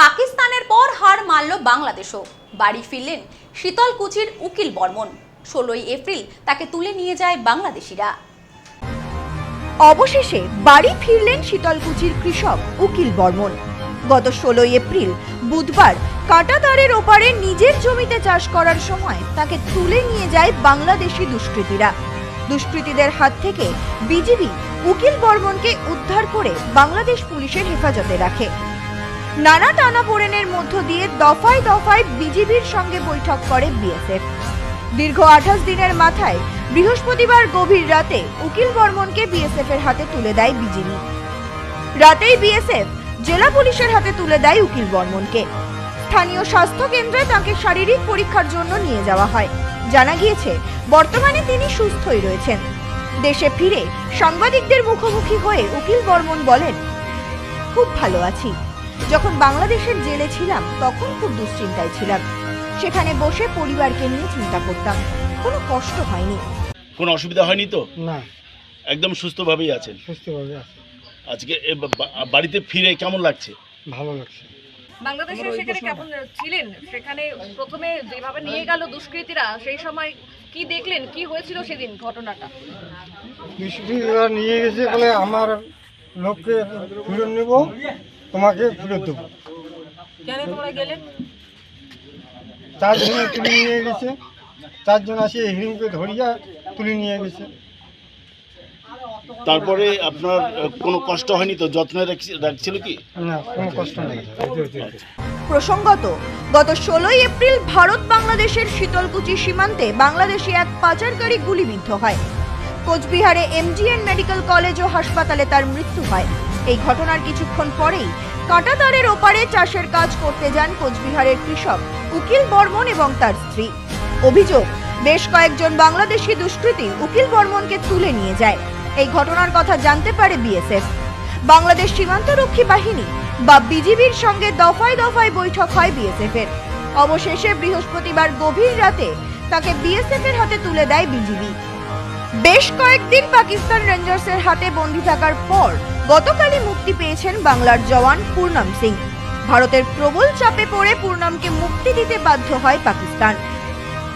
পাকিস্তানের পর হার মানল বাংলাদেশও। বাড়ি ফিরলেন শীতলকুচির উকিল বর্মন। ষোলোই এপ্রিল তাকে তুলে নিয়ে যায় বাংলাদেশিরা। অবশেষে বাড়ি ফিরলেন শীতলকুচির কৃষক উকিল বর্মন। গত ষোলোই এপ্রিল, বুধবার কাঁটাতারের ওপারে নিজের জমিতে চাষ করার সময় তাকে তুলে নিয়ে যায় বাংলাদেশি দুষ্কৃতীরা। দুষ্কৃতীদের হাত থেকে বিজিবি উকিল বর্মনকে উদ্ধার করে বাংলাদেশ পুলিশের হেফাজতে রাখে। নানা টানাপোড়েনের মধ্য দিয়ে দফায় দফায় বিজিবির সঙ্গে বৈঠক করে বিএসএফ। দীর্ঘ আঠাশ দিনের মাথায় বৃহস্পতিবার গভীর রাতে উকিল বর্মনকে বিএসএফ এর হাতে তুলে দেয় বিজিবি। রাতেই বিএসএফ জেলা পুলিশের হাতে তুলে দেয় উকিল বর্মনকে। স্থানীয় স্বাস্থ্য কেন্দ্রে তাকে শারীরিক পরীক্ষার জন্য নিয়ে যাওয়া হয়। জানা গিয়েছে, বর্তমানে তিনি সুস্থই রয়েছেন। দেশে ফিরে সাংবাদিকদের মুখোমুখি হয়ে উকিল বর্মন বলেন, খুব ভালো আছি। যখন বাংলাদেশের জেলে ছিলাম তখন খুব দুশ্চিন্তায় ছিলাম। সেখানে বসে পরিবারকে নিয়ে চিন্তা করতাম। কোনো কষ্ট হয়নি। কোনো অসুবিধা হয়নি তো? না। একদম সুস্থভাবেই আছেন। সুস্থভাবে আছে। আজকে এ বা- বা- বাড়িতে ফিরে কেমন লাগছে? ভালো লাগছে। বাংলাদেশে সেখানে কেমন ছিলেন? সেখানে প্রথমে যেভাবে নিয়ে গেল দুষ্কৃতীরা সেই সময় কি দেখলেন? কি হয়েছিল সেদিন ঘটনাটা? দুষ্কৃতীরা নিয়ে গেছে বলে আমার লোককে ফেরত নেব। তোমাকে ফেরত দেবো। কেন চারজনে তুলে নিয়ে গেছে। চারজন আসে হিরিমকে ধরিয়া তুলে নিয়ে গেছে। তারপরে আপনার কোনো কষ্ট হয়নি তো? যত্নে রাখছি- রাখছিল কি? না কোনো কষ্ট নেই। প্রসঙ্গত গত ষোলোই এপ্রিল ভারত বাংলাদেশের শীতলকুচি সীমান্তে বাংলাদেশি এক পাচারকারী গুলিবিদ্ধ হয়। কোচবিহারে এমজিএন মেডিকেল কলেজ ও হাসপাতালে তার মৃত্যু হয়। এই ঘটনার কিছুক্ষণ পরেই কাঁটাতারের ওপারে চাষের কাজ করতে যান কোচবিহারের কৃষক উকিল বর্মন এবং তার স্ত্রী। অভিযোগ, বেশ কয়েকজন বাংলাদেশি দুষ্কৃতী উকিল বর্মনকে তুলে নিয়ে যায়। এই ঘটনার কথা জানতে পারে বিএসএফ। বাংলাদেশ সীমান্তরক্ষী বাহিনী বা বিজিবির সঙ্গে দফায় দফায় বৈঠক হয় বিএসএফ এর অবশেষে বৃহস্পতিবার গভীর রাতে তাকে বিএসএফ এর হাতে তুলে দেয় বিজিবি। বেশ কয়েকদিন পাকিস্তান রেঞ্জার্সের হাতে বন্দী থাকার পর গতকালই মুক্তি পেয়েছেন বাংলার জওয়ান পূর্ণম সিং। ভারতের প্রবল চাপে পড়ে পূর্ণমকে মুক্তি দিতে বাধ্য হয় পাকিস্তান।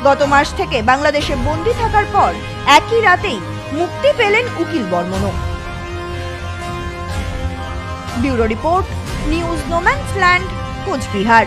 গত মাস থেকে বাংলাদেশে বন্দী থাকার পর একই রাতেই মুক্তি পেলেন উকিল বর্মনও। Bureau report, news no man's land Cooch Behar.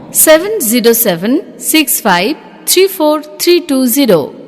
707